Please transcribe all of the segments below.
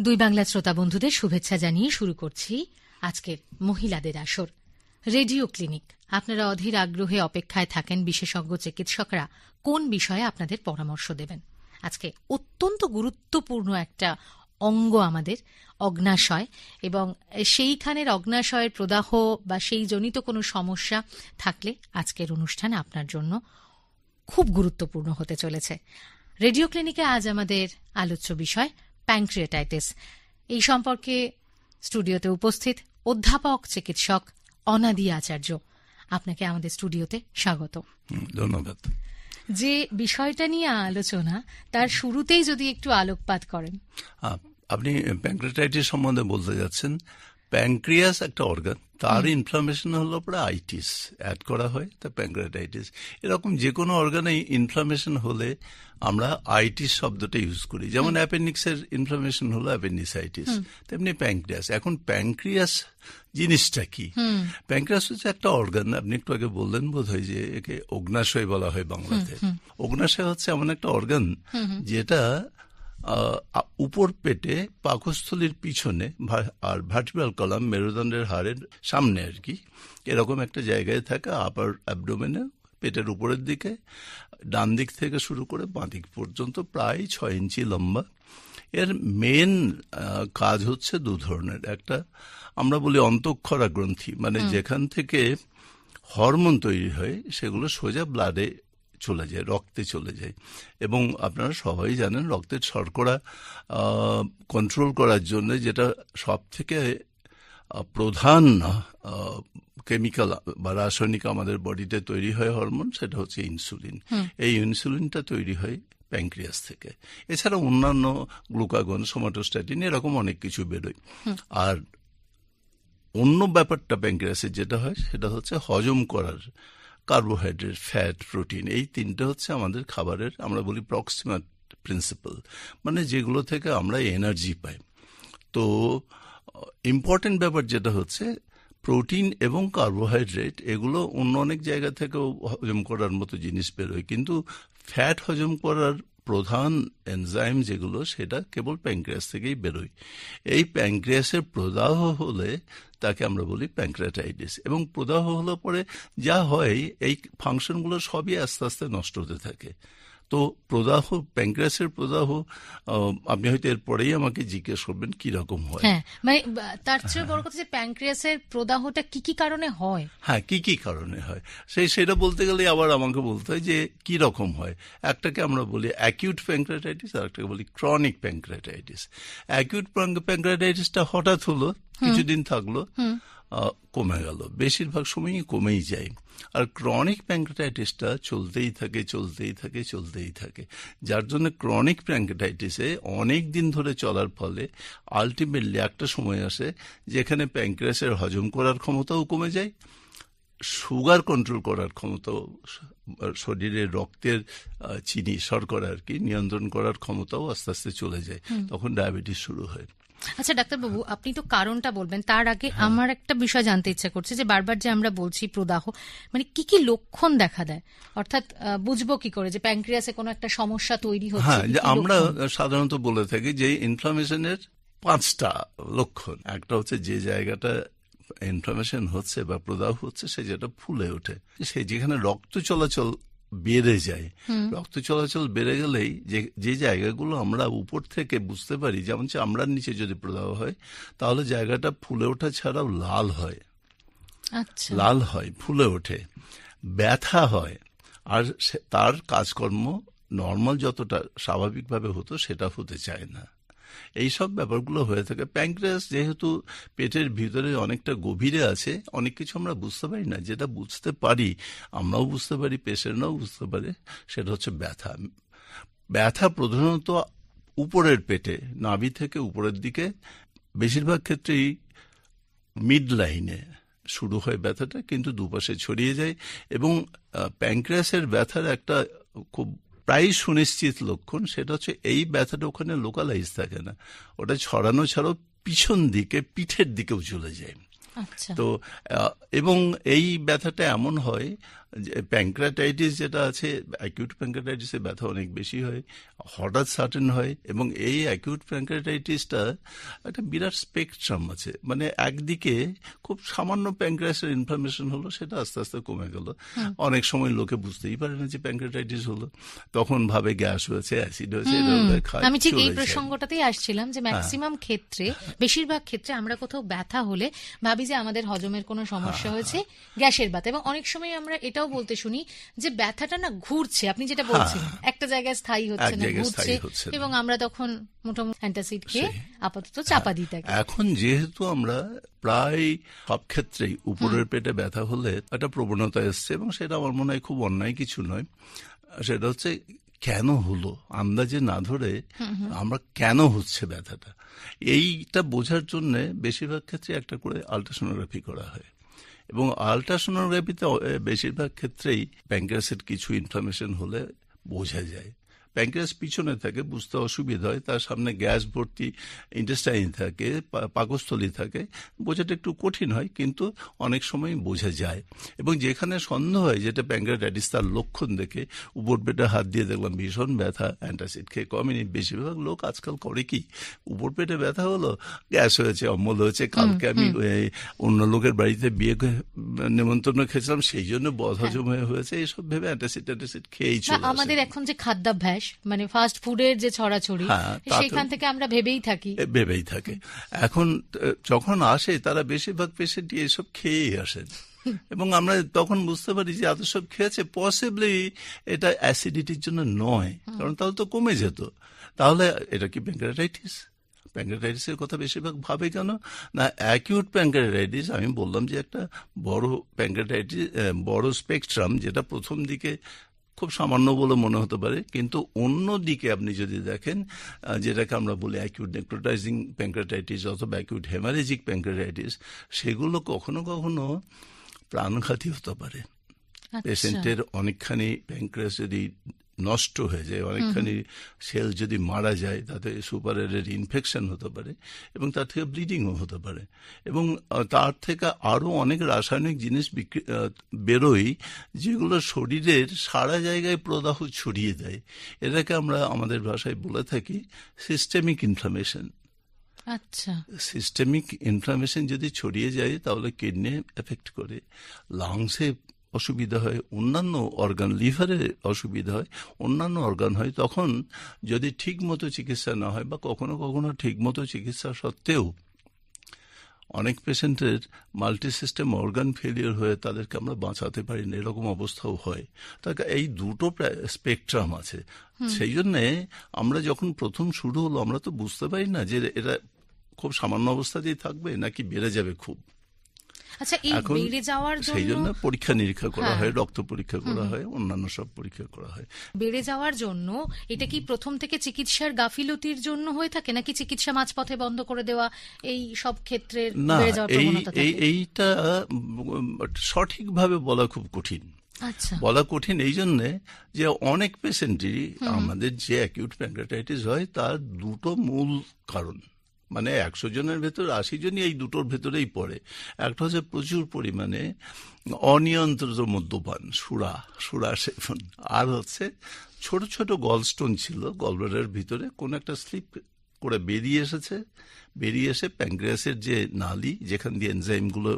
দুই বাংলা শ্রোতা বন্ধুদের শুভেচ্ছা জানিয়ে শুরু করছি আজকের মহিলাদের আসর। রেডিও ক্লিনিক, আপনারা অধীর আগ্রহে অপেক্ষায় থাকেন বিশেষজ্ঞ চিকিৎসকরা কোন বিষয়ে আপনাদের পরামর্শ দেবেন। আজকে অত্যন্ত গুরুত্বপূর্ণ একটা অঙ্গ আমাদের, অগ্নাশয়, এবং সেইখানের অগ্নাশয়ের প্রদাহ বা সেই জনিত কোনো সমস্যা থাকলে আজকের অনুষ্ঠান আপনার জন্য খুব গুরুত্বপূর্ণ হতে চলেছে। রেডিও ক্লিনিকে আজ আমাদের আলোচ্য বিষয় প্যাংক্রিয়াটাইটিস এই সম্পর্কে স্টুডিওতে উপস্থিত অধ্যাপক চিকিৎসক অনাদি আচার্য। আপনাকে আমাদের স্টুডিওতে স্বাগত। ধন্যবাদ। যে বিষয়টা নিয়ে আলোচনা তার শুরুতেই যদি একটু আলোকপাত করেন। আপনি প্যাঙ্ক্রিয়াটাইটিস সম্বন্ধে বলতে যাচ্ছেন। প্যাঙ্ক্রিয়াস একটা অর্গান তার ইনফ্লামেশন হলো পরে আইটিস অ্যাড করা হয় তা প্যাঙ্ক্রিয়াটাইটিস এরকম যে কোনো অর্গানে ইনফ্লামেশন হলে আমরা আইটিস শব্দটা ইউজ করি। যেমন অ্যাপেন্ডিক্সের ইনফ্লামেশন হলো অ্যাপেন্ডিসাইটিস তেমনি প্যাঙ্ক্রিয়াস এখন প্যাঙ্ক্রিয়াস জিনিসটা কি? প্যাঙ্ক্রিয়াস হচ্ছে একটা অর্গান আপনি একটু আগে বললেন বোধ হয় যে একে অগ্নাশয় বলা হয় বাংলাতে। অগ্নাশয় হচ্ছে এমন একটা অর্গান যেটা উপর পেটে পাকস্থলীর পিছনে আর ভার্টিব্রাল কলাম মেরুদণ্ডের হাড়ের সামনে আর কি এরকম একটা জায়গায় থাকে আপার অ্যাবডোমেনে পেটের উপরের দিকে ডান দিক থেকে শুরু করে বাঁ দিক পর্যন্ত প্রায় ছয় ইঞ্চি লম্বা। এর মেন কাজ হচ্ছে দু ধরনের। একটা আমরা বলি অন্তঃক্ষরা গ্রন্থি মানে যেখান থেকে হরমোন তৈরি হয় সেগুলো সোজা ব্লাডে চলে যায় রক্তে চলে যায়। এবং আপনারা সবাই জানেন রক্তের শর্করা কন্ট্রোল করার জন্য যেটা সব থেকে প্রধান কেমিক্যাল বা রাসায়নিক আমাদের বডিতে তৈরি হয় হরমোন সেটা হচ্ছে ইনসুলিন এই ইনসুলিনটা তৈরি হয় প্যাঙ্ক্রিয়াস থেকে। এছাড়া অন্যান্য গ্লুকাগন সোমাটোস্ট্যাটিন এরকম অনেক কিছু বেরোয়। আর অন্য ব্যাপারটা প্যাঙ্ক্রিয়াসের যেটা হয় সেটা হচ্ছে হজম করার কার্বোহাইড্রেট ফ্যাট প্রোটিন এই তিনটা হচ্ছে আমাদের খাবারের, আমরা বলি প্রক্সিমেট প্রিন্সিপাল মানে যেগুলো থেকে আমরা এনার্জি পাই। তো ইম্পর্টেন্ট ব্যাপার যেটা হচ্ছে প্রোটিন এবং কার্বোহাইড্রেট এগুলো অন্য অনেক জায়গা থেকেও হজম করার মতো জিনিস বেরোয় কিন্তু ফ্যাট হজম করার প্রধান এনজাইম যেগুলো, সেটা কেবল প্যাঙ্ক্রিয়াস থেকেই বেরোয়। এই প্যাঙ্ক্রিয়াসের প্রদাহ হলে তাকে আমরা বলি প্যাঙ্ক্রিয়াটাইটিস এবং প্রদাহ হলে পরে যা হয়, এই ফাংশনগুলো সবই আস্তে আস্তে নষ্ট হতে থাকে। তো প্রদাহ প্যাঙ্ক্রিয়াসের প্রদাহ আপনি হয়তো এরপরেই আমাকে জিজ্ঞেস করবেন কি রকম হয়। হ্যাঁ মানে তার চেয়ে বড় কথা যে প্যাংক্রিয়াসের প্রদাহটা কি কি কারণে হয়? হ্যাঁ কি কি কারণে হয়? সেই সেটা বলতে গেলে আবার আমাকে বলতে হয় যে কি রকম হয়? একটাকে আমরা বলি অ্যাকিউট প্যাঙ্ক্রাটাইটিস আর একটাকে বলি ক্রনিক প্যাঙ্ক্রাটাইটিস অ্যাকিউট প্যাঙ্ক্রাটাইটিসটা হঠাৎ হলো কিছুদিন থাকল কমে গেল। বেশিরভাগ সময়ই কমেই যায়। আর ক্রনিক প্যাঙ্ক্রাটাইটিসটা চলতেই থাকে চলতেই থাকে চলতেই থাকে। যার জন্য ক্রনিক প্যাঙ্ক্রাটাইটিসে অনেক দিন ধরে চলার ফলে আলটিমেটলি একটা সময় আসে যেখানে প্যাঙ্ক্রিয়াসের হজম করার ক্ষমতাও কমে যায় সুগার কন্ট্রোল করার ক্ষমতাও শরীরে রক্তের চিনি শর্করা আর কি নিয়ন্ত্রণ করার ক্ষমতাও আস্তে আস্তে চলে যায়। তখন ডায়াবেটিস শুরু হয়। আচ্ছা ডাক্তারবাবু আপনি তো কারণটা বলবেন। তার আগে আমার একটা বিষয় জানতে ইচ্ছা করছে যে বারবার যে আমরা বলছি প্রদাহ মানে কি কি লক্ষণ দেখা দেয়? অর্থাৎ বুঝব কি করে যে প্যাংক্রিয়াসে কোনো একটা সমস্যা তৈরি হচ্ছে হ্যাঁ আমরা সাধারণত বলে থাকি যে ইনফ্লামেশনের পাঁচটা লক্ষণ। একটা হচ্ছে যে জায়গাটা ইনফ্লামেশন হচ্ছে বা প্রদাহ হচ্ছে সে যেটা ফুলে ওঠে। সেই যেখানে রক্ত চলাচল বেড়ে যায়। রক্ত চলাচল বেড়ে গেলেই যে যে জায়গাগুলো আমরা উপর থেকে বুঝতে পারি যেমন চামড়ার নিচে যদি প্রদাহ হয় তাহলে জায়গাটা ফুলে ওঠা ছাড়াও লাল হয়। আচ্ছা। লাল হয় ফুলে ওঠে। ব্যথা হয়। আর তার কাজকর্ম নর্মাল যতটা স্বাভাবিকভাবে হতো সেটা হতে চায় না। এই সব ব্যাপারগুলো হয়ে থাকে। প্যাঙ্ক্রিয়াস যেহেতু পেটের ভিতরে অনেকটা গভীরে আছে, অনেক কিছু আমরা বুঝতে পারি না। যেটা বুঝতে পারি, আমরাও বুঝতে পারি, পেশেন্টরাও বুঝতে পারে, সেটা হচ্ছে ব্যথা। ব্যথা প্রধানত উপরের পেটে, নাভি থেকে উপরের দিকে। বেশিরভাগ ক্ষেত্রেই মিড লাইনে শুরু হয় ব্যথাটা, কিন্তু দুপাশে ছড়িয়ে যায় এবং প্যাঙ্ক্রিয়াসের ব্যথার একটা খুব প্রায় সুনিশ্চিত লক্ষণ সেটা হচ্ছে এই ব্যথাটা ওখানে লোকালাইজ থাকে না। ওটা ছড়ানো ছাড়াও পিছন দিকে পিঠের দিকেও চলে যায়। আচ্ছা। তো এবং এই ব্যথাটা এমন হয় প্যাঙ্ক্রাটাইটিস যেটা আছে অ্যাকিউট প্যাঙ্ক্রাটাইটিসে ব্যথা অনেক বেশি হয় হঠাৎ সার্টেন হয় এবং এই অ্যাকিউট প্যাঙ্ক্রাটাইটিসটা একটা বিরাট স্পেকট্রাম আছে। মানে একদিকে খুব সামান্য প্যাঙ্ক্রাসের ইনফরমেশন হলো সেটা আস্তে আস্তে কমে গেল। অনেক সময় লোকে বুঝতেই পারে না যে প্যাঙ্ক্রাটাইটিস হলো। তখন ভাবে গ্যাস হয়েছে অ্যাসিড হয়েছে এটা আমি ঠিক এই প্রসঙ্গটাতেই আসছিলাম যে ম্যাক্সিমাম ক্ষেত্রে বেশিরভাগ ক্ষেত্রে আমরা কোথাও ব্যথা হলে ভাবি যে আমাদের হজমের কোনো সমস্যা হয়েছে গ্যাসের ব্যথা এবং অনেক সময় আমরা এটাও বলতে শুনি যে ব্যথাটা না ঘুরছে আপনি যেটা বলছিলেন একটা জায়গায় স্থায়ী হচ্ছে না ঘুরছে। এবং আমরা তখন মোটামুটি অ্যান্টাসিড খেয়ে আপাতত চাপা দিই তাকে। এখন যেহেতু আমরা প্রায় সব ক্ষেত্রেই উপরের পেটে ব্যথা হলে একটা প্রবণতা এসছে এবং সেটা আমার মনে হয় খুব অন্যায় কিছু নয়। সেটা হচ্ছে কেন হলো? আন্দাজে না ধরে আমরা কেন হচ্ছে ব্যথাটা? এইটা বোঝার জন্য বেশিরভাগ ক্ষেত্রে একটা করে আলট্রাসোনোগ্রাফি করা হয়। এবং আলট্রাসোনোগ্রাফিতে বেশিরভাগ ক্ষেত্রেই প্যাঙ্ক্রাসের কিছু ইনফরমেশন হলে বোঝা যায়। প্যাঙ্ক্রিয়াস পিছনে থাকে বুঝতে অসুবিধা হয়। তার সামনে গ্যাস ভর্তি ইন্টেস্টাইন থাকে পাকস্থলী থাকে। বোঝাটা একটু কঠিন হয় কিন্তু অনেক সময় বোঝা যায়। এবং যেখানে সন্দেহ হয় যেটা প্যাঙ্ক্রিয়াটাইটিস তার লক্ষণ দেখে উপর পেটে হাত দিয়ে দেখলাম ভীষণ ব্যথা অ্যান্টাসিড খেয়ে কমেনি বেশিরভাগ লোক আজকাল করে কি? উপর পেটে ব্যথা হলো গ্যাস হয়েছে অম্বল হয়েছে কালকে আমি অন্য লোকের বাড়িতে বিয়ে নেমন্তন্ন খেয়েছিলাম সেই জন্য বদহজম হয়ে। হয়েছে এইসব ভেবে অ্যান্টাসিড অ্যান্টাসিড খেয়েই চলে আমাদের এখন যে খাদ্যাভ্যাস মানে ফাস্ট ফুডের যে ছড়াছড়ি হ্যাঁ, সেখান থেকে আমরা ভেবেই থাকি। ভেবেই থাকে। এখন যখন আসে তারা বেশিরভাগ পেশেন্টই এসব খেয়েই আসেন। এবং আমরা তখন বুঝতে পারি যে এত সব খেয়েছে পসিবলি এটা অ্যাসিডিটির জন্য নয় কারণ তাহলে তো কমে যেত। তাহলে এটা কি প্যাঙ্ক্রাটাইটিস প্যাঙ্ক্রাটাইটিসের কথা বেশিরভাগ ভাবে কেন? না অ্যাকিউট প্যাঙ্ক্রাটাইটিস আমি বললাম যে একটা বড় প্যাঙ্ক্রাটাইটিস বড় স্পেকট্রাম যেটা প্রথম দিকে খুব সামান্য বলে মনে হতে পারে কিন্তু অন্য দিকে আপনি যদি দেখেন যেটাকে আমরা বলি অ্যাকিউট নেক্রোটাইজিং প্যাঙ্ক্রাটাইটিস অথবা অ্যাকিউট হেমারেজিক প্যাঙ্ক্রাটাইটিস সেগুলো কখনো কখনো প্রাণঘাতী হতে পারে আচ্ছা। পেশেন্টের অনেকখানি প্যাঙ্ক্রাস যদি নষ্ট হয়ে যায়। অনেকখানি সেল যদি মারা যায় তাতে সুপারের ইনফেকশন হতে পারে এবং তার থেকে ব্লিডিংও হতে পারে। এবং তার থেকে আরও অনেক রাসায়নিক জিনিস বেরোয় যেগুলো শরীরের সারা জায়গায় প্রদাহ ছড়িয়ে দেয়। এটাকে আমরা আমাদের ভাষায় বলে থাকি সিস্টেমিক ইনফ্লামেশন আচ্ছা। সিস্টেমিক ইনফ্লামেশন যদি ছড়িয়ে যায় তাহলে কিডনি এফেক্ট করে লাংসে অসুবিধা হয় অন্যান্য অর্গান লিভারে অসুবিধা হয় অন্যান্য অর্গান হয় তখন যদি ঠিক মতো চিকিৎসা না হয় বা কখনো কখনো ঠিক মতো চিকিৎসা সত্ত্বেও অনেক পেশেন্টের মাল্টি সিস্টেম অর্গান ফেলিয়ার হয়ে তাদেরকে আমরা বাঁচাতে পারি না এরকম অবস্থাও হয়। তার এই দুটো স্পেকট্রাম আছে। সেই জন্যে আমরা যখন প্রথম শুরু হলো আমরা তো বুঝতে পারি না যে এটা খুব সামান্য অবস্থাতেই থাকবে নাকি বেড়ে যাবে খুব। আচ্ছা এই বেড়ে যাওয়ার সেই জন্য জন্য পরীক্ষা নিরীক্ষা করা হ্যাঁ। হয় রক্ত পরীক্ষা করা হয় অন্যান্য সব পরীক্ষা করা হয়। বেড়ে যাওয়ার জন্য এটা কি প্রথম থেকে চিকিৎসার গাফিলতির জন্য হয়ে থাকে নাকি চিকিৎসা মাঝপথে বন্ধ করে দেওয়া এই সব ক্ষেত্রে বেড়ে যাওয়ার প্রবণতা থাকে? এইটা সঠিকভাবে বলা খুব কঠিন। আচ্ছা। বলা কঠিন এই জন্যে যে অনেক পেশেন্টেরই আমাদের যে অ্যাকিউট প্যাঙ্ক্রাটাইটিস হয় তার দুটো মূল কারণ। মানে একশো জনের ভেতর আশি জনই এই দুটোর ভেতরেই পড়ে। একটা হচ্ছে প্রচুর পরিমাণে অনিয়ন্ত্রিত মদ্যপান, সুরা সুরা সেবন। আর হচ্ছে ছোট ছোট গলস্টোন ছিল গলব্লাডারের ভিতরে, কোন একটা স্লিপ করে বেরিয়ে এসেছে। বেরিয়ে এসে প্যাঙ্ক্রিয়াসের যে নালি, যেখান দিয়ে এনজাইমগুলো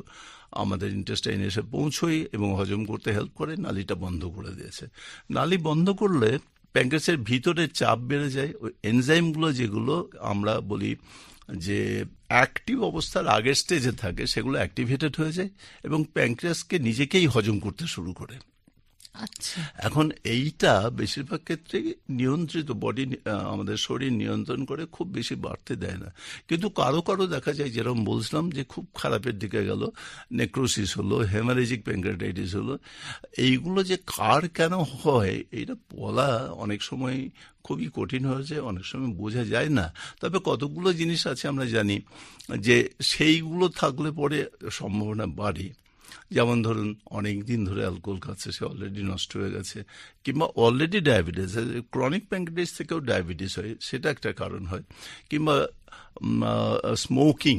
আমাদের ইন্টেস্টাইনে এসে পৌঁছয় এবং হজম করতে হেল্প করে, নালিটা বন্ধ করে দিয়েছে। নালি বন্ধ করলে প্যাঙ্ক্রিয়াসের ভিতরে চাপ বেড়ে যায়। ওই এনজাইমগুলো যেগুলো আমরা বলি যে অ্যাক্টিভ অবস্থার আগের স্টেজে থাকে, সেগুলো অ্যাক্টিভেটেড হয়ে যায় এবং প্যাঙ্ক্রিয়াসকে নিজেকেই হজম করতে শুরু করে। এখন এইটা বেশিরভাগ ক্ষেত্রে নিয়ন্ত্রিত বডি আমাদের শরীর নিয়ন্ত্রণ করে খুব বেশি বাড়তে দেয় না। কিন্তু কারও কারও দেখা যায়, যেরকম বলছিলাম যে খুব খারাপের দিকে গেল নেক্রোসিস হলো হেমারেজিক প্যাঙ্ক্রাটাইটিস হলো, এইগুলো যে কার কেন হয়, এইটা বলা অনেক সময় খুবই কঠিন হয়েছে অনেক সময় বোঝা যায় না। তবে কতগুলো জিনিস আছে আমরা জানি যে সেইগুলো থাকলে পরে সম্ভাবনা বাড়ে। যেমন ধরুন অনেক দিন ধরে অ্যালকোহল খাচ্ছে সে অলরেডি নষ্ট হয়ে গেছে কিংবা অলরেডি ডায়াবেটিস ক্রনিক প্যাঙ্কেটাইস থেকেও ডায়াবেটিস হয় সেটা একটা কারণ হয় কিংবা স্মোকিং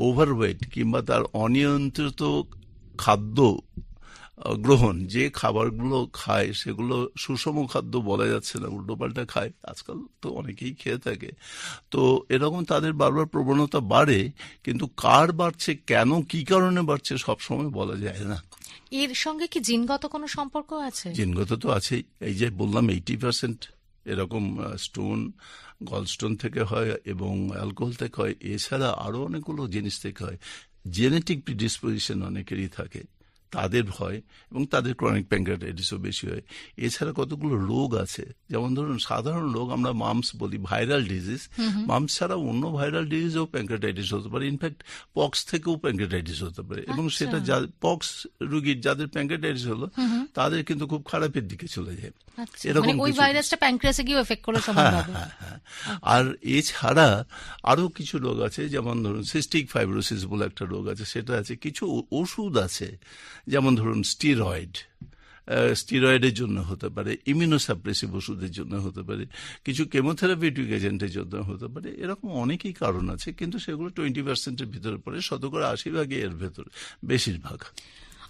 ওভারওয়েট কিংবা তার অনিয়ন্ত্রিত খাদ্য গ্রহণ। যে খাবারগুলো খায় সেগুলো সুষম খাদ্য বলা যাচ্ছে না উল্টোপাল্টা খায়। আজকাল তো অনেকেই খেয়ে থাকে। তো এরকম তাদের বারবার প্রবণতা বাড়ে কিন্তু কার বাড়ছে কেন কি কারণে বাড়ছে সবসময় বলা যায় না। এর সঙ্গে কি জিনগত কোনো সম্পর্ক আছে? জিনগত তো আছেই। এই যে বললাম এইটি পার্সেন্ট এরকম স্টোন গলস্টোন থেকে হয় এবং অ্যালকোহল থেকে হয়। এছাড়া আরও অনেকগুলো জিনিস থেকে হয়। জেনেটিক প্রিডিসপোজিশন অনেকেরই থাকে। তাদের হয় এবং তাদের ক্রনিক প্যাঙ্ক্রাটাইটিসও বেশি হয়। এছাড়া কতগুলো রোগ আছে? যেমন ধরুন সাধারণ রোগ আমরা মামস বলি ভাইরাল ডিজিজ মামস ছাড়া অন্য ভাইরাল ডিজিজও প্যাঙ্ক্রাটাইটিস হতে পারে। ইনফ্যাক্ট পক্স থেকেও প্যাঙ্ক্রাটাইটিস হতে পারে। এবং সেটা পক্স রোগীর যাদের প্যাঙ্ক্রাটাইটিস হলো তাদের কিন্তু খুব খারাপের দিকে চলে যায়। আচ্ছা, এরকম মানে ওই ভাইরাসটা প্যানক্রিয়াসে গিয়ে এফেক্ট করে। আর এছাড়া আরও কিছু রোগ আছে যেমন ধরুন সিস্টিক ফাইব্রোসিস বলে একটা রোগ আছে সেটা আছে। কিছু ওষুধ আছে যেমন ধরুন স্টিরয়েড স্টিরয়েডের জন্য হতে পারে ইমিউনোসাপ্রেসিভ ওষুধের জন্য হতে পারে, কিছু কেমোথেরাপিউটিক এজেন্টের জন্য হতে পারে, এরকম অনেকই কারণ আছে, কিন্তু সেগুলো টোয়েন্টি পার্সেন্টের ভিতরে পড়ে, শতকরা আশি ভাগে এর ভেতর, বেশিরভাগ।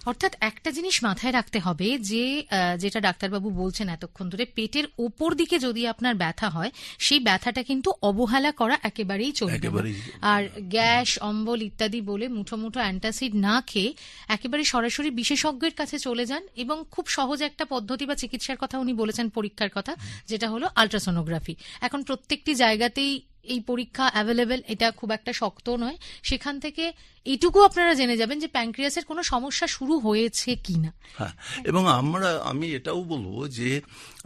অর্থাৎ একটা জিনিস মাথায় রাখতে হবে যে যেটা ডাক্তারবাবু বলছেন এতক্ষণ ধরে পেটের ওপর দিকে যদি আপনার ব্যথা হয় সেই ব্যথাটা কিন্তু অবহেলা করা একেবারেই চলবে আর গ্যাস অম্বল ইত্যাদি বলে মুঠো মুঠো অ্যান্টাসিড না খেয়ে একেবারে সরাসরি বিশেষজ্ঞের কাছে চলে যান এবং খুব সহজ একটা পদ্ধতি বা চিকিৎসার কথা উনি বলেছেন পরীক্ষার কথা যেটা হলো আলট্রাসোনোগ্রাফি। এখন প্রত্যেকটি জায়গাতেই এই পরীক্ষা অ্যাভেলেবেল এটা খুব একটা শক্ত নয়। সেখান থেকে এটুকু আপনারা জেনে যাবেন যে প্যাঙ্ক্রিয়াসের কোনো সমস্যা শুরু হয়েছে কিনা। না এবং আমরা, আমি এটাও বলব যে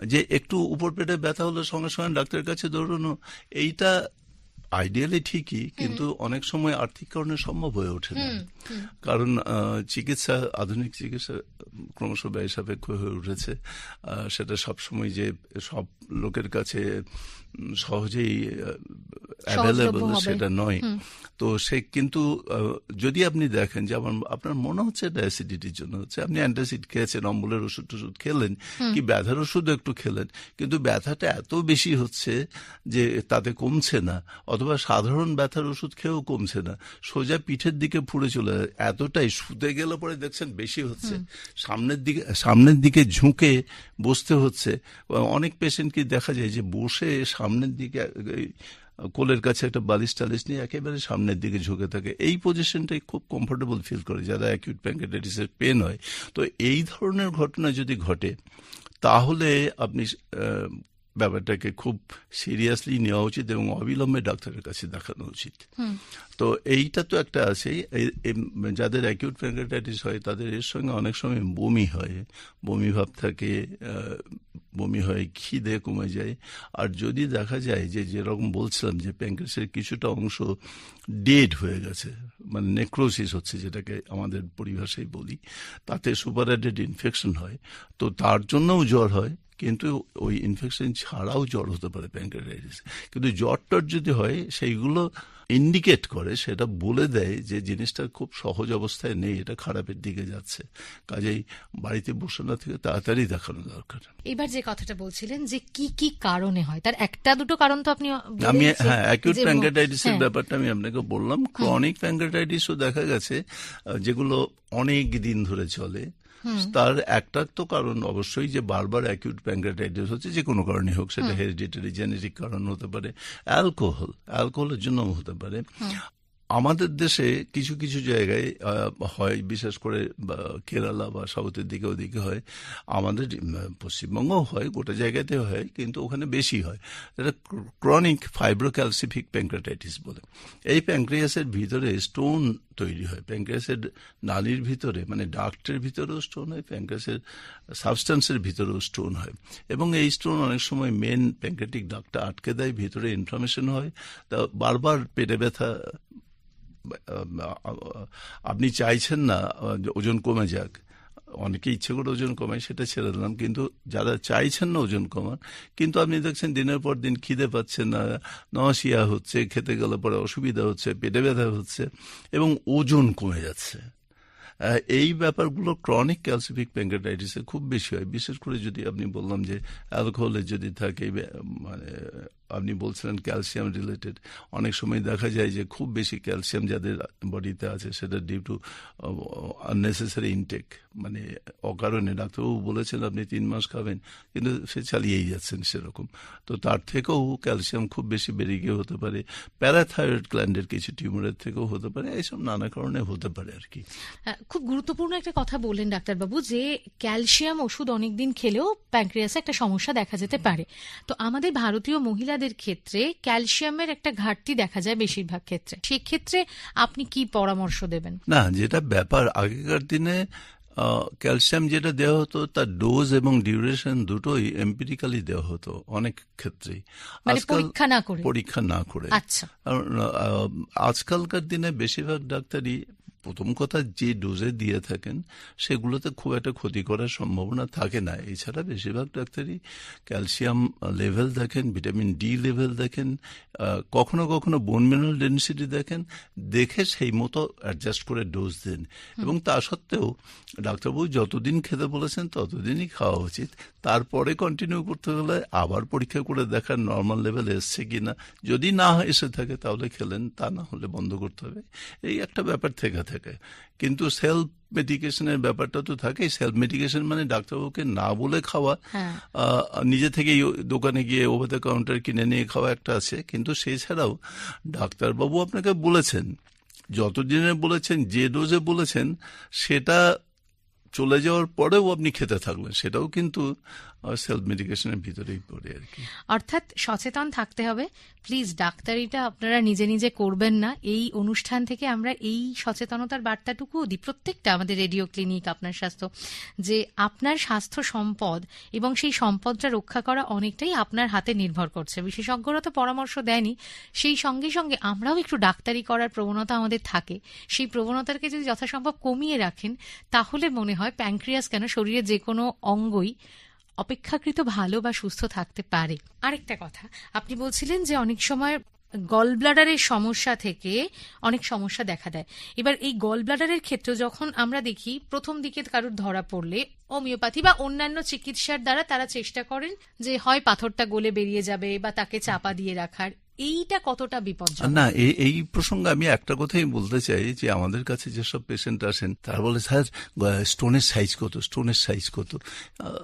যে একটু উপর পেটে ব্যথা হলে সঙ্গে সঙ্গে ডাক্তারের কাছে দৌড়ানো, এইটা আইডিয়ালি ঠিকই কিন্তু অনেক সময় আর্থিক কারণে সম্ভব হয়ে ওঠে না। কারণ চিকিৎসা আধুনিক চিকিৎসা ক্রমশ ব্যয় সাপেক্ষ হয়ে উঠেছে। সেটা সবসময় যে সব লোকের কাছে সহজেই অ্যাভেলেবল সেটা নয়। তো সে কিন্তু যদি আপনি দেখেন যে আমার আপনার মনে হচ্ছে এটা অ্যাসিডিটির জন্য হচ্ছে আপনি অ্যান্টাসিড খেয়েছেন অম্বলের ওষুধ টষুধ খেলেন কি ব্যথার ওষুধ একটু খেলেন কিন্তু ব্যথাটা এত বেশি হচ্ছে যে তাতে কমছে না অথবা সাধারণ ব্যথার ওষুধ খেয়েও কমছে না। সোজা পিঠের দিকে ফুড়ে চলে যায়। এতটাই শুতে গেলে পরে দেখছেন বেশি হচ্ছে। সামনের দিকে সামনের দিকে ঝুঁকে বসতে হচ্ছে। অনেক পেশেন্টকে দেখা যায় যে বসে সামনের দিকে কোলের কাছে একটা বালিশ টালিশ নিয়ে একেবারে সামনের দিকে ঝুঁকে থাকে। এই পজিশনটাই খুব কমফোর্টেবল ফিল করে যারা অ্যাকিউট প্যাঙ্কেটাইটিসের পেন হয়। তো এই ধরনের ঘটনা যদি ঘটে তাহলে আপনি ব্যাপারটাকে খুব সিরিয়াসলি নেওয়া উচিত এবং অবিলম্বে ডাক্তারের কাছে দেখানো উচিত। তো এইটা তো একটা আছে এই- এই যাদের অ্যাকিউট প্যাঙ্কেটাইটিস হয় তাদের এর সঙ্গে অনেক সময় বমি হয়। বমি ভাব থাকে বমি হয় খিদে কমে যায়। আর যদি দেখা যায় যে যেরকম বলছিলাম যে প্যাঙ্ক্রেসের কিছুটা অংশ ডেড হয়ে গেছে মানে নেক্রোসিস হচ্ছে যেটাকে আমাদের পরিভাষায় বলি তাতে সুপারঅ্যাডেড ইনফেকশন হয়। তো তার জন্যও জ্বর হয় কিন্তু ওই ইনফেকশন ছাড়াও জ্বর হতে পারে প্যাঙ্ক্রেটাইটিস কিন্তু জ্বরটার যদি হয় সেইগুলো ইন্ডিকেট করে সেটা বলে দেয় যে জিনিসটা খুব সহজ অবস্থায় নেই এটা খারাপের দিকে যাচ্ছে। কাজেই বাড়িতে বসে না থেকে তাড়াতাড়ি দেখানো দরকার। এবার যে কথাটা বলছিলেন যে কি কি কারণে হয় তার একটা দুটো কারণ তো আপনি আমি হ্যাঁ অ্যাকিউট প্যাঙ্কাটাইটিসের হ্যাঁ। ব্যাপারটা আমি আপনাকে বললাম। ক্রনিক প্যাঙ্কাটাইটিসও দেখা গেছে যেগুলো অনেক দিন ধরে চলে তার একটা তো কারণ অবশ্যই যে বারবার অ্যাকিউট প্যাঙ্কাটাইটিস হচ্ছে যে কোনো কারণে হোক সেটা হেরিডিটারি জেনেটিক কারণ হতে পারে অ্যালকোহল অ্যালকোহলের জন্য হতে পারে। আমাদের দেশে কিছু কিছু জায়গায় হয় বিশেষ করে কেরালা বা সাউথের দিকে ওদিকে হয় আমাদের পশ্চিমবঙ্গও হয় গোটা জায়গাতে হয় কিন্তু ওখানে বেশি হয়। এটা ক্রনিক ফাইব্রোক্যালসিফিক প্যাঙ্ক্রাটাইটিস বলে। এই প্যাঙ্ক্রিয়াসের ভিতরে স্টোন তৈরি হয়। প্যাঙ্ক্রাসের নালির ভিতরে মানে ডাক্টের ভিতরেও স্টোন হয় প্যাঙ্ক্রাসের সাবস্টেন্সের ভিতরেও স্টোন হয়। এবং এই স্টোন অনেক সময় মেন প্যাঙ্ক্রেটিক ডাকটা আটকে দেয়, ভিতরে ইনফ্লামেশন হয়। তা বারবার পেটে ব্যথা আপনি চাইছেন না ওজন কমে যাক। অনেকে ইচ্ছে করে ওজন কমায়, সেটা ছেড়ে দিলাম। কিন্তু যারা চাইছেন না ওজন কমান, কিন্তু আপনি দেখছেন দিনের পর দিন খিদে পাচ্ছেন না, নসিয়া হচ্ছে, খেতে গেলে পরে অসুবিধা হচ্ছে, পেটে ব্যথা হচ্ছে এবং ওজন কমে যাচ্ছে। এই ব্যাপারগুলো ক্রনিক ক্যালসিফিক প্যাঙ্কাটাইটিসে খুব বেশি হয়। বিশেষ করে যদি আপনি বললাম যে অ্যালকোহলের যদি থাকে মানে আপনি বলছিলেন ক্যালসিয়াম রিলেটেড অনেক সময় দেখা যায় যে খুব বেশি ক্যালসিয়াম যাদের বডিতে আছে সেটা ডিউ টু আননেসেসারি ইনটেক মানে অকারণে। ডাক্তারবাবু বলেছেন আপনি তিন মাস খাবেন কিন্তু সে চালিয়েই যাচ্ছেন সেরকম। তো তার থেকেও ক্যালসিয়াম খুব বেশি বেড়ে গিয়ে হতে পারে। প্যারাথাইরয়েড গ্ল্যান্ডের কিছু টিউমারের থেকেও হতে পারে। এইসব নানা কারণে হতে পারে আর কি। আহ, খুব গুরুত্বপূর্ণ একটা কথা বললেন ডাক্তারবাবু যে ক্যালসিয়াম ওষুধ অনেকদিন খেলেও প্যানক্রিয়াসে একটা সমস্যা দেখা যেতে পারে। তো আমাদের ভারতীয় মহিলাদের ক্ষেত্রে ক্যালসিয়ামের একটা ঘাটতি দেখা যায় বেশিরভাগ ক্ষেত্রে। সেক্ষেত্রে আপনি কি পরামর্শ দেবেন? না যেটা ব্যাপার আগেকার দিনে ক্যালসিয়াম যেটা দেওয়া হতো তার ডোজ এবং ডিউরেশন দুটোই এম্পিরিক্যালি দেওয়া হতো অনেক ক্ষেত্রেই। মানে পরীক্ষা না করে? পরীক্ষা না করে। আচ্ছা। আজকালকার দিনে বেশিরভাগ ডাক্তারই প্রথম কথা যে ডোজে দিয়ে থাকেন সেগুলোতে খুব একটা ক্ষতি করার সম্ভাবনা থাকে না। এছাড়া বেশিরভাগ ডাক্তারই ক্যালসিয়াম লেভেল দেখেন ভিটামিন ডি লেভেল দেখেন কখনো কখনো বোন মিনারেল ডেন্সিটি দেখেন দেখে সেই মতো অ্যাডজাস্ট করে ডোজ দেন। এবং তা সত্ত্বেও ডাক্তারবাবু যতদিন খেতে বলেছেন ততদিনই খাওয়া উচিত। তারপরে কন্টিনিউ করতে হলে আবার পরীক্ষা করে দেখার নর্মাল লেভেল এসছে কিনা যদি না এসে থাকে তাহলে খেলেন তা না হলে বন্ধ করতে হবে। এই একটা ব্যাপার থেকে থাকে। কিন্তু সেলফ মেডিকেশনের ব্যাপারটা তো থাকেই। সেলফ মেডিকেশন মানে ডাক্তারবাবুকে না বলে খাওয়া হ্যাঁ। নিজে থেকেই দোকানে গিয়ে ওভার দ্য কাউন্টার কিনে নিয়ে খাওয়া একটা আছে। কিন্তু সেই ছাড়াও ডাক্তারবাবু আপনাকে বলেছেন যতদিনে বলেছেন যে ডোজে বলেছেন সেটা চলে যাওয়ার পরেও আপনি খেতে থাকলেন সেটাও কিন্তু সেলফ মেডিকেশনের ভিতরেই পড়ে আর কি। অর্থাৎ সচেতন থাকতে হবে। প্লিজ ডাক্তারিটা আপনারা নিজে নিজে করবেন না। এই অনুষ্ঠান থেকে আমরা এই সচেতনতার বার্তাটুকু দিই। প্রত্যেকটা আমাদের রেডিও ক্লিনিক, আপনার স্বাস্থ্য, যে আপনার স্বাস্থ্য সম্পদ এবং সেই সম্পদটা রক্ষা করা অনেকটাই আপনার হাতে নির্ভর করছে। বিশেষজ্ঞরা তো পরামর্শ দেয়নি। সেই সঙ্গে সঙ্গে আমরাও একটু ডাক্তারি করার প্রবণতা আমাদের থাকে। সেই প্রবণতাকে যদি যথাসম্ভব কমিয়ে রাখেন, তাহলে মনে হয় প্যানক্রিয়াস কেন শরীরের যে কোনো অঙ্গই অপেক্ষাকৃত ভালো বা সুস্থ থাকতে পারে। আরেকটা কথা, আপনি বলছিলেন যে অনেক সময় গল ব্লাডারের সমস্যা থেকে অনেক সমস্যা দেখা দেয়। এবার এই গল ব্লাডারের ক্ষেত্রে যখন আমরা দেখি, প্রথম দিকে কারুর ধরা পড়লে হোমিওপ্যাথি বা অন্যান্য চিকিৎসার দ্বারা তারা চেষ্টা করেন যে হয় পাথরটা গলে বেরিয়ে যাবে বা তাকে চাপা দিয়ে রাখার। এইটা কতটা বিপজ্জনক? না এই এই প্রসঙ্গে আমি একটা কথাই বলতে চাই যে আমাদের কাছে যেসব পেশেন্ট আসেন, তারা বলে, স্যার স্টোনের সাইজ কত? স্টোনের সাইজ কত?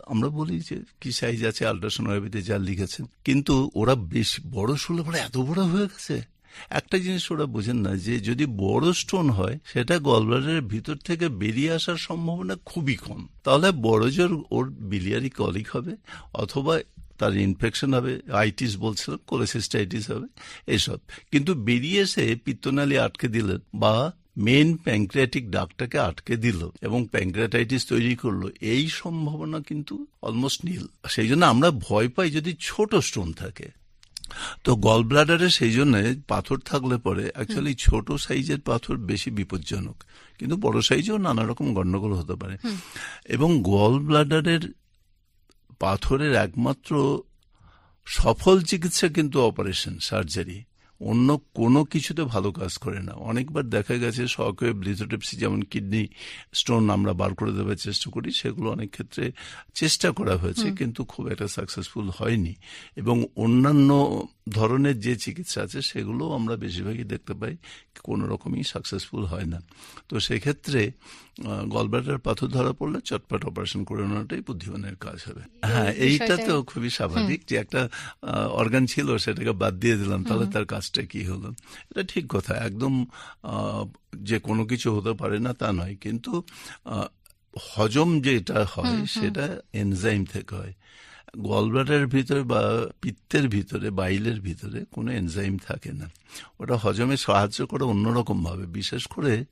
আমরা বলি যে, কি সাইজ আছে আল্ট্রাসোনোগ্রাফিতে যা লিখেছেন? কিন্তু ওরা বেশ বড় শুনলে পরে এত বড় হয়ে গেছে। একটা জিনিস ওরা বোঝেন না যে, যদি বড় স্টোন হয়, সেটা গলব্লাডারের ভিতর থেকে বেরিয়ে আসার সম্ভাবনা খুবই কম। তাহলে বড় জোর ওর বিলিয়ারি কলিক হবে, অথবা তার ইনফেকশন হবে আইটিস বলছিলাম কোলেসিস্টাইটিস হবে এসব। কিন্তু বেরিয়ে এসে পিত্তনালী আটকে দিলেন বা মেন প্যাঙ্ক্রিয়াটিক ডাকটাকে আটকে দিল এবং প্যাঙ্ক্রিয়াটাইটিস তৈরি করল এই সম্ভাবনা কিন্তু অলমোস্ট নীল সেই জন্য আমরা ভয় পাই যদি ছোট স্টোন থাকে। তো গল ব্লাডারে সেই জন্য পাথর থাকলে পরে অ্যাকচুয়ালি ছোট সাইজের পাথর বেশি বিপজ্জনক। কিন্তু বড় সাইজেও নানা রকম গন্ডগোল হতে পারে। এবং গল ব্লাডারের পাথরের একমাত্র সফল চিকিৎসা কিন্তু অপারেশন সার্জারি। অন্য কোনো কিছুতে ভালো কাজ করে না। অনেকবার দেখা গেছে শখে ব্লিথোটেপসি যেমন কিডনি স্টোন আমরা বার করে দেওয়ার চেষ্টা করি সেগুলো অনেক ক্ষেত্রে চেষ্টা করা হয়েছে কিন্তু খুব একটা সাকসেসফুল হয়নি। এবং অন্যান্য ধরনের যে চিকিৎসা আছে সেগুলো আমরা বেশিরভাগই দেখতে পাই কোনো রকমই সাকসেসফুল হয় না। তো সেক্ষেত্রে গলব্লাডার পাথর ধরা পড়লে চটপট অপারেশন করে নেওয়াটাই বুদ্ধিমানের কাজ হবে। হ্যাঁ এইটা তো খুবই স্বাভাবিক যে একটা অর্গান ছিল সেটাকে বাদ দিয়ে দিলাম তাহলে তার কাজটা কি হলো? এটা ঠিক কথা একদম যে কোনো কিছু হতে পারে না তা নয় কিন্তু হজম যেটা হয় সেটা এনজাইম থেকে হয়। গলব্লাডারের ভিতরে বা পিত্তের ভিতরে বাইলের ভিতরে কোনো এনজাইম থাকে না। ওটা হজমে সাহায্য করে অন্যরকম ভাবে বিশেষ করে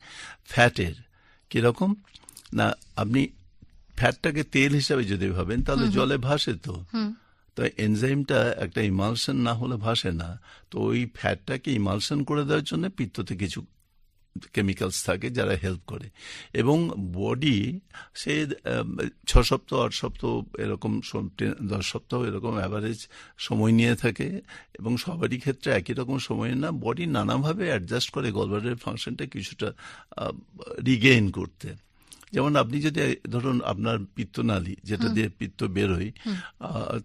ফ্যাটের। কীরকম? না আপনি ফ্যাটটাকে তেল হিসাবে যদি ভাবেন তাহলে জলে ভাসে তো। তো এনজাইমটা একটা ইমালশন না হলে ভাসে না। তো ওই ফ্যাটটাকে ইমালশন করে দেওয়ার জন্য পিত্ততে কিছু কেমিক্যালস থাকে যারা হেল্প করে। এবং বডি সে ছ সপ্তাহ আট সপ্তাহ এরকম দশ সপ্তাহ এরকম অ্যাভারেজ সময় নিয়ে থাকে এবং সবারই ক্ষেত্রে একই রকম সময় না বডি নানাভাবে অ্যাডজাস্ট করে গলবারের ফাংশনটা কিছুটা রিগেইন করতে। যেমন আপনি যদি ধরুন আপনার পিত্তনালী যেটা দিয়ে পিত্ত বেরোয়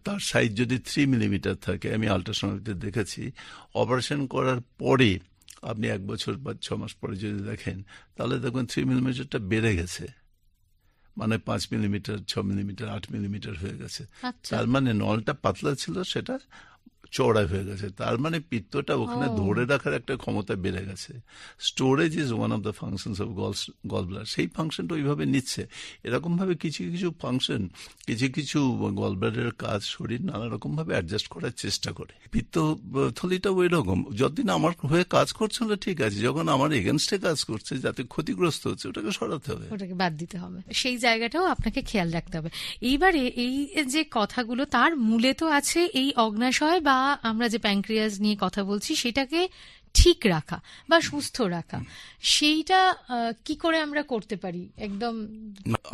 তার সাইজ যদি থ্রি মিলিমিটার থাকে আমি আল্ট্রাসাউন্ডে দেখেছি অপারেশন করার পরে আপনি এক বছর বা ছ মাস পরে যদি দেখেন তাহলে দেখবেন থ্রি মিলিমিটারটা বেড়ে গেছে। মানে পাঁচ মিলিমিটার ছ মিলিমিটার আট মিলিমিটার হয়ে গেছে। আচ্ছা। তার মানে নলটা পাতলা ছিল সেটা চওড়া হয়ে গেছে। তার মানে পিত্তটা ওখানে ধরে রাখার একটা ক্ষমতা বেড়ে গেছে। Storage is one of the functions of galls gall bladder সেই ফাংশনটা ওইভাবে নিচ্ছে। এরকমভাবে কিছু কিছু ফাংশন কিছু কিছু গল ব্লাডারের কাজ শরীর নানা রকম ভাবে অ্যাডজাস্ট করার চেষ্টা করে। পিত্ত আহ, থলিটা ওই রকম যতদিন আমার হয়ে কাজ করছিল ঠিক আছে যখন আমার এগেনস্টে কাজ করছে যাতে ক্ষতিগ্রস্ত হচ্ছে ওটাকে সরাতে হবে। ওটাকে বাদ দিতে হবে। সেই জায়গাটাও আপনাকে খেয়াল রাখতে হবে। এইবারে এই যে কথাগুলো তার মূলে তো আছে এই অগ্নাশয় বা আমরা যে প্যানক্রিয়াস নিয়ে কথা বলছি সেটাকে ঠিক রাখা বা সুস্থ রাখা, সেইটা কি করে আমরা করতে পারি? একদম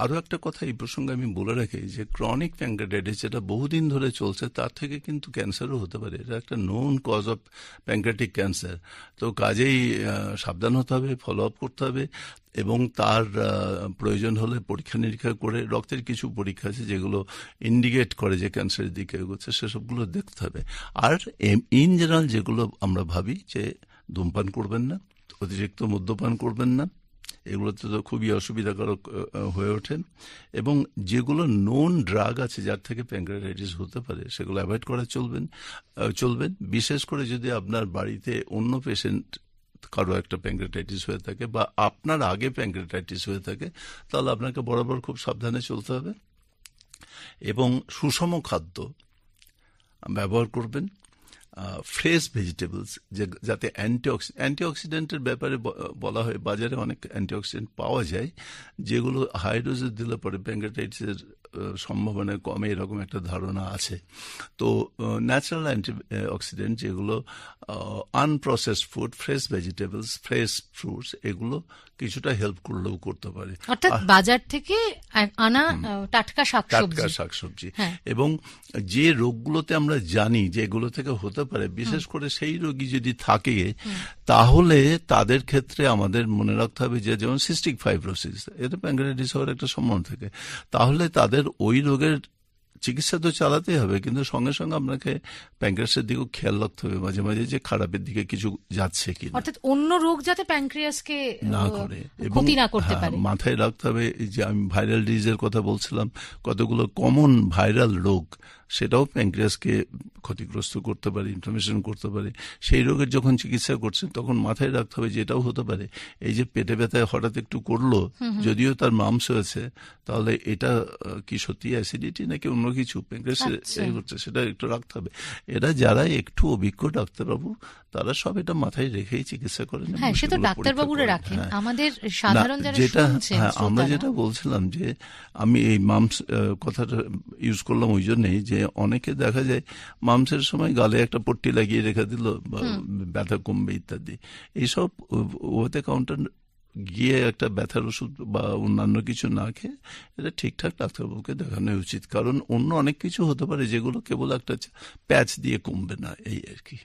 আরও একটা কথা এই প্রসঙ্গে আমি বলে রাখি যে ক্রনিক প্যাঙ্ক্রাটাইটিস যেটা বহুদিন ধরে চলছে, তার থেকে কিন্তু ক্যান্সারও হতে পারে। এটা একটা known cause of pancreatic cancer তো কাজেই সাবধান হতে হবে ফলো আপ করতে হবে এবং তার প্রয়োজন হলে পরীক্ষা নিরীক্ষা করে রক্তের কিছু পরীক্ষা আছে যেগুলো ইন্ডিকেট করে যে ক্যান্সারের দিকে এগোচ্ছে, সেসবগুলো দেখতে হবে। আর ইন জেনারেল যেগুলো আমরা ভাবি যে ধূমপান করবেন না, অতিরিক্ত মদ্যপান করবেন না। এগুলোতে তো খুবই অসুবিধাকারক হয়ে ওঠেন। এবং যেগুলো নোন ড্রাগ আছে, যার থেকে প্যাঙ্ক্রাটাইটিস হতে পারে, সেগুলো অ্যাভয়েড করা চলবেন চলবেন। বিশেষ করে যদি আপনার বাড়িতে অন্য পেশেন্ট কারও একটা প্যাঙ্ক্রাটাইটিস হয়ে থাকে বা আপনার আগে প্যাঙ্ক্রাটাইটিস হয়ে থাকে, তাহলে আপনাকে বরাবর খুব সাবধানে চলতে হবে। এবং সুষম খাদ্য ব্যবহার করবেন ফ্রেশ ভেজিটেবলস যাতে অ্যান্টিঅক্সি অ্যান্টিঅক্সিডেন্টের ব্যাপারে বলা হয়, বাজারে অনেক অ্যান্টিঅক্সিডেন্ট পাওয়া যায়, যেগুলো হাইড্রোজেন দিলে পরে প্যাঙ্ক্রাটাইটিসের সম্ভাবনা কমে এরকম একটা ধারণা আছে। তো ন্যাচারাল অ্যান্টি অক্সিডেন্ট যেগুলো unprocessed food fresh vegetables fresh fruits এগুলো কিছুটা হেল্প করলেও করতে পারে। অর্থাৎ বাজার থেকে আনা টাটকা টাটকা শাকসবজি। শাকসবজি। হ্যাঁ। এবং যে রোগগুলোতে আমরা জানি যে এগুলো থেকে হতে পারে বিশেষ করে সেই রোগী যদি থাকে তাহলে তাদের ক্ষেত্রে আমাদের মনে রাখতে হবে যে যেমন সিস্টিক ফাইব্রোসিস এতে প্যাঙ্ক্রাইটিস হওয়ার একটা সম্ভাবনা থাকে তাহলে তাদের ওই রোগের চিকিৎসা তো চালাতেই হবে কিন্তু সঙ্গে সঙ্গে আপনাকে প্যাঙ্ক্রিয়াসের দিকেও খেয়াল রাখতে হবে। মাঝে মাঝে যে খারাপের দিকে কিছু যাচ্ছে কি অর্থাৎ অন্য রোগ যাতে প্যাঙ্ক্রিয়াসকে না করে। এবং হ্যাঁ, মাথায় রাখতে হবে যে আমি ভাইরাল ডিজিজের কথা বলছিলাম কতগুলো কমন ভাইরাল রোগ সেটাও প্যাঙ্ক্রিয়াসকে ক্ষতিগ্রস্ত করতে পারে ইনফ্লামেশন করতে পারে। সেই রোগের যখন চিকিৎসা করছেন তখন মাথায় রাখতে হবে যে এটাও হতে পারে। এই যে পেটে ব্যথায় হঠাৎ একটু করল যদিও তার মামস হয়েছে তাহলে এটা কি সত্যি অ্যাসিডিটি নাকি অন্য কিছু? প্যাঙ্ক্রিয়াসে আচ্ছা। হচ্ছে সেটা একটু রাখতে হবে। এটা যারা একটু অভিজ্ঞ ডাক্তারবাবু তারা সব এটা মাথায় রেখেই চিকিৎসা করেন হ্যাঁ সে তো ডাক্তারবাবুরা রাখেন। হ্যাঁ। আমাদের সাধারণ না, যারা যেটা হ্যাঁ আমরা যেটা বলছিলাম যে আমি এই মামস কথাটা ইউজ করলাম ওই জন্যই যে অনেকে দেখা যায় মামসের সময় গালে একটা পট্টি লাগিয়ে রেখে দিল বা ব্যথা কমবে ইত্যাদি। এইসব ওতে কাউন্টার গিয়ে একটা ব্যথার ওষুধ বা অন্যান্য কিছু না খেয়ে এটা ঠিকঠাক ডাক্তারবাবুকে দেখানো উচিত। কারণ অন্য অনেক কিছু হতে পারে যেগুলো কেবল একটা প্যাচ দিয়ে কমবে না এই আর কি।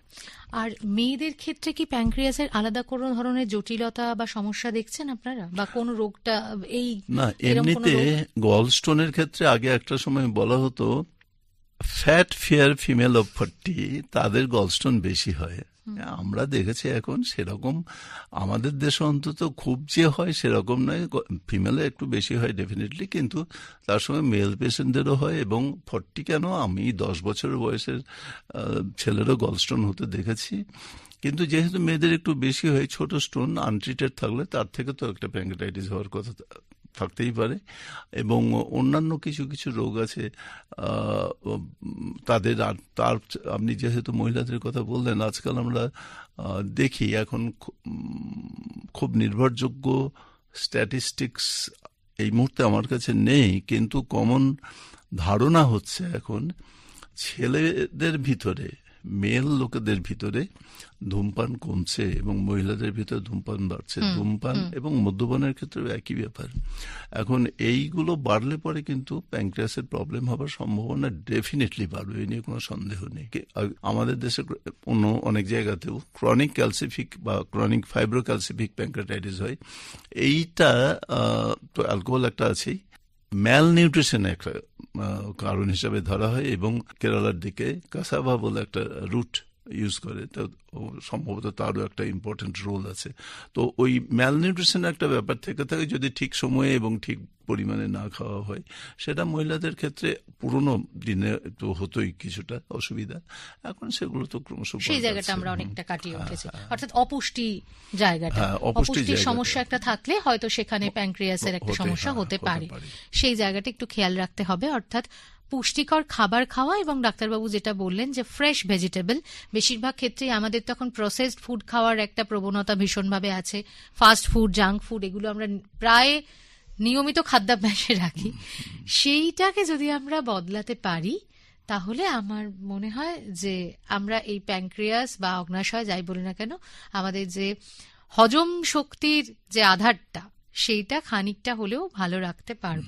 আর মেয়েদের ক্ষেত্রে কি প্যানক্রিয়াসের আলাদা কোনো ধরনের জটিলতা বা সমস্যা দেখছেন আপনারা? বা কোন রোগটা এই না এমনিতে? গলস্টোনের ক্ষেত্রে আগে একটা সময় বলা হতো fat fair female of forty তাদের গলস্টোন বেশি হয়। আমরা দেখেছি এখন সেরকম, আমাদের দেশে অন্তত খুব যে হয় সেরকম নয় ফিমেলে একটু বেশি হয় ডেফিনেটলি কিন্তু তার সঙ্গে মেল পেশেন্টদেরও হয় এবং ফর্টি কেন? আমি দশ বছর বয়সের ছেলেরও গলস্টোন হতে দেখেছি। কিন্তু যেহেতু মেয়েদের একটু বেশি হয়, ছোট স্টোন আনট্রিটেড থাকলে তার থেকে তো একটা প্যাঙ্কেটাইটিস হওয়ার কথা থাকতেই পারে। এবং অন্যান্য কিছু কিছু রোগ আছে তাদের আর তার আপনি যেহেতু মহিলাদের কথা বললেন, আজকাল আমরা দেখি এখন খুব নির্ভরযোগ্য স্ট্যাটিস্টিক্স এই মুহূর্তে আমার কাছে নেই, কিন্তু কমন ধারণা হচ্ছে এখন ছেলেদের ভিতরে মেল লোকেদের ভিতরে ধূমপান কমছে এবং মহিলাদের ভিতরে ধূমপান বাড়ছে। ধূমপান এবং মদ্যপানের ক্ষেত্রে একই ব্যাপার। এখন এইগুলো বাড়লে পরে কিন্তু প্যাঙ্ক্রিয়াসের প্রবলেম হবার সম্ভাবনা ডেফিনেটলি বাড়বে এই নিয়ে কোনো সন্দেহ নেই। আমাদের দেশে অন্য অনেক জায়গাতেও ক্রনিক ক্যালসিফিক বা ক্রনিক ফাইব্রো ক্যালসিফিক প্যাঙ্ক্রাটাইটিস হয়। এইটা তো অ্যালকোহল একটা আছেই। ম্যাল নিউট্রিশন একটা কারণ হিসাবে ধরা হয় এবং কেরালার দিকে কাসাভা বলে একটা রুট ইউজ করে তো সম্ভবত তারও একটা ইম্পর্টেন্ট রোল আছে। তো ওই ম্যাল নিউট্রিশন একটা ব্যাপার থেকে থাকে যদি ঠিক সময়ে এবং ঠিক পরিমাণে না খাওয়া হয় সেটা মহিলাদের ক্ষেত্রে পুরোনো দিনে তো হতোই কিছুটা অসুবিধা। এখন সেগুলো তো ক্রমশ সেই জায়গাটা আমরা অনেকটা কাটিয়ে উঠেছি। অর্থাৎ অপুষ্টি জায়গাটা। হ্যাঁ, অপুষ্টি অপুষ্টির সমস্যা একটা থাকলে হয়তো সেখানে প্যানক্রিয়াসের একটা সমস্যা হ্যাঁ, হতে পারে। সেই জায়গাটা একটু খেয়াল রাখতে হবে অর্থাৎ পুষ্টিকর খাবার খাওয়া এবং ডাক্তারবাবু যেটা বললেন যে ফ্রেশ ভেজিটেবল বেশিরভাগ ক্ষেত্রেই আমাদের তখন প্রসেসড ফুড খাওয়ার একটা প্রবণতা ভীষণভাবে আছে। ফাস্ট ফুড জাঙ্ক ফুড এগুলো আমরা প্রায় নিয়মিত খাদ্যাভ্যাসে রাখি। সেইটাকে যদি আমরা বদলাতে পারি, তাহলে আমার মনে হয় যে আমরা এই প্যানক্রিয়াস বা অগ্নাশয়, যাই বলি না কেন, আমাদের যে হজম শক্তির যে আধারটা, সেইটা খানিকটা হলেও ভালো রাখতে পারব।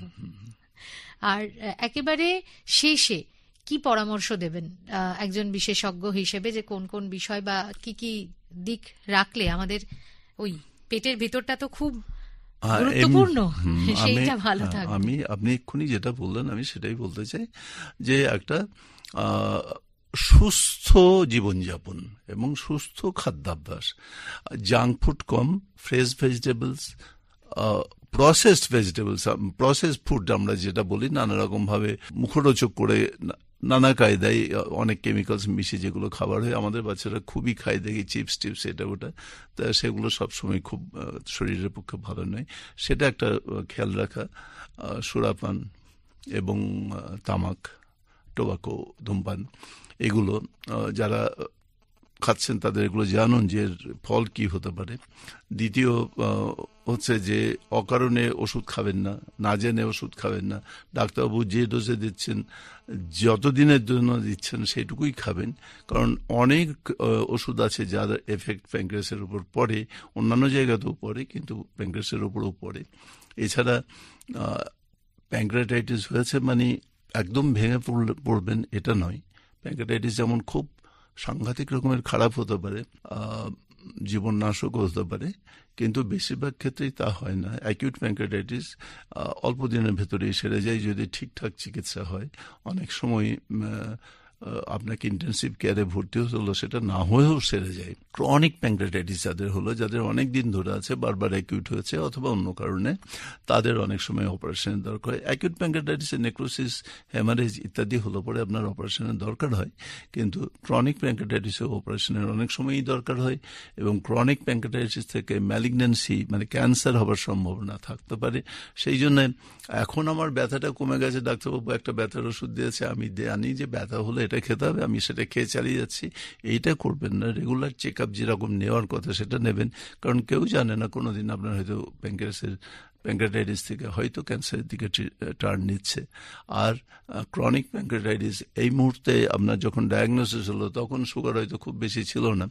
আর একেবারে শেষে কি পরামর্শ দেবেন একজন বিশেষজ্ঞ হিসেবে যে কোন কোন বিষয় বা কি কি দিক রাখলে আমাদের ওই পেটের ভেতরটা তো খুব গুরুত্বপূর্ণ সেইটা ভালো থাকবে। আমি আপনি এক্ষুনি যেটা বললেন আমি সেটাই বলতে চাই যে একটা সুস্থ জীবনযাপন এবং সুস্থ খাদ্যাভ্যাস। জাঙ্ক ফুড কম fresh vegetables processed vegetables process food আমরা যেটা বলি, নানা রকম ভাবে মুখরোচক করে নানা কায়দায় অনেক কেমিক্যালস মিশিয়ে যেগুলো খাবার হয়, আমাদের বাচ্চারা খুবই খায়, দেখি চিপস টিপস, এটা ওটা। তা সেগুলো সবসময় খুব শরীরের পক্ষে ভালো নয়। সেটা একটা খেয়াল রাখা সুরাপান এবং তামাক, টোবাকো, ধূমপান, এগুলো যারা খাচ্ছেন, তাদের এগুলো জানুন যে ফল কি হতে পারে। দ্বিতীয় হচ্ছে যে অকারণে ওষুধ খাবেন না না জেনে ওষুধ খাবেন না। ডাক্তারবাবু যে ডোজে দিচ্ছেন, যতদিনের জন্য দিচ্ছেন সেটুকুই খাবেন। কারণ অনেক ওষুধ আছে যার এফেক্ট প্যাঙ্ক্রিয়াসের উপর পড়ে, অন্যান্য জায়গাতেও পড়ে, কিন্তু প্যাঙ্ক্রিয়াসের উপরও পড়ে। এছাড়া প্যাঙ্ক্রাটাইটিস হয়েছে মানে একদম ভেঙে পড়বেন, এটা নয়। প্যাঙ্ক্রাটাইটিস যেমন খুব সাংঘাতিক রকমের খারাপ হতে পারে জীবন জীবননাশকও হতে পারে, কিন্তু বেশিরভাগ ক্ষেত্রেই তা হয় না। অ্যাকিউট প্যাঙ্ক্রাটাইটিস অল্প দিনের ভেতরেই সেরে যায় যদি ঠিকঠাক চিকিৎসা হয়। অনেক সময় আপনাকে ইন্টেন্সিভ কেয়ারে ভর্তি হতে হলো, সেটা না হয়েও সেরে যায়। ক্রনিক প্যাঙ্ক্রাটাইটিস যাদের হলো, যাদের অনেক দিন ধরে আছে, বারবার অ্যাকিউট হয়েছে, অথবা অন্য কারণে, তাদের অনেক সময় অপারেশনের দরকার হয়। অ্যাকিউট প্যাঙ্ক্রাটাইটিসের নেক্রোসিস হ্যামারেজ ইত্যাদি হলো পরে আপনার অপারেশনের দরকার হয়। কিন্তু ক্রনিক প্যাঙ্ক্রাটাইটিসে অপারেশনের অনেক সময়ই দরকার হয় এবং ক্রনিক প্যাঙ্ক্রাটাইটিস থেকে ম্যালিগন্যান্সি মানে ক্যান্সার হবার সম্ভাবনা থাকতে পারে। সেই জন্য এখন আমার ব্যথাটা কমে গেছে। ডাক্তারবাবু একটা ব্যথার ওষুধ দিয়েছে, আমি জানি যে ব্যথা হলে এটা খেতে হবে, আমি সেটা খেয়ে চালিয়ে যাচ্ছি। এইটা করবেন না। রেগুলার চেক আপ যেরকম নেওয়ার কথা সেটা নেবেন। কারণ কেউ জানে না, কোনোদিন আপনার হয়তো প্যাঙ্ক্রাসের প্যাঙ্ক্রাটাইটিস থেকে হয়তো ক্যান্সারের দিকে টার্ন নিচ্ছে। আর ক্রনিক প্যাঙ্ক্রাটাইটিস এই মুহূর্তে আপনার যখন ডায়াগনোসিস হলো, তখন সুগার হয়তো খুব বেশি ছিল না।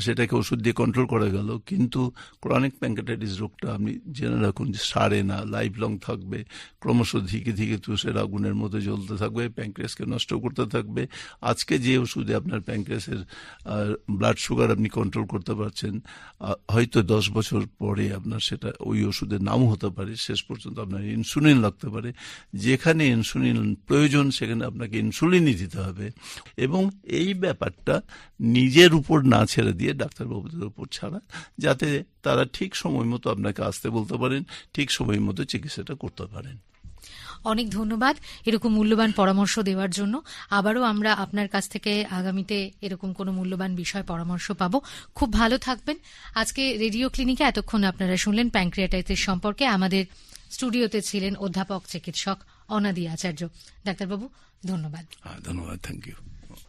সেটাকে ওষুধ দিয়ে কন্ট্রোল করা গেল। কিন্তু ক্রনিক প্যাঙ্ক্রাটাইটিস রোগটা আপনি জেনে রাখুন যে সারে না লাইফ লং থাকবে, ক্রমশ ধীকে ধীকে তুষের আগুনের মতো জ্বলতে থাকবে প্যাঙ্ক্রিয়াসকে নষ্ট করতে থাকবে। আজকে যে ওষুধে আপনার প্যাঙ্ক্রিয়াসের ব্লাড সুগার আপনি কন্ট্রোল করতে পারছেন হয়তো দশ বছর পরে আপনার সেটা ওই ওষুধের নামও হতে পারে, শেষ পর্যন্ত আপনার ইনসুলিন লাগতে পারে। যেখানে ইনসুলিন প্রয়োজন, সেখানে আপনাকে ইনসুলিনই দিতে হবে। এবং এই ব্যাপারটা নিজের উপর না ছেড়ে দিয়ে ডাক্তারবাবুদের উপর ছাড়া যাতে তারা ঠিক সময় মতো আপনাকে আসতে বলতে পারেন ঠিক সময় মতো চিকিৎসাটা করতে পারেন। অনেক ধন্যবাদ এরকম মূল্যবান পরামর্শ দেওয়ার জন্য। আবারও আমরা আপনার কাছ থেকে আগামীতে এরকম কোনো মূল্যবান বিষয় পরামর্শ পাব। খুব ভালো থাকবেন। আজকে রেডিও ক্লিনিকে এতক্ষণ আপনারা শুনলেন প্যাঙ্ক্রিয়াটাইটিস সম্পর্কে। আমাদের স্টুডিওতে ছিলেন অধ্যাপক চিকিৎসক অনাদি আচার্য। ডাক্তারবাবু ধন্যবাদ। হ্যাঁ ধন্যবাদ থ্যাংক ইউ।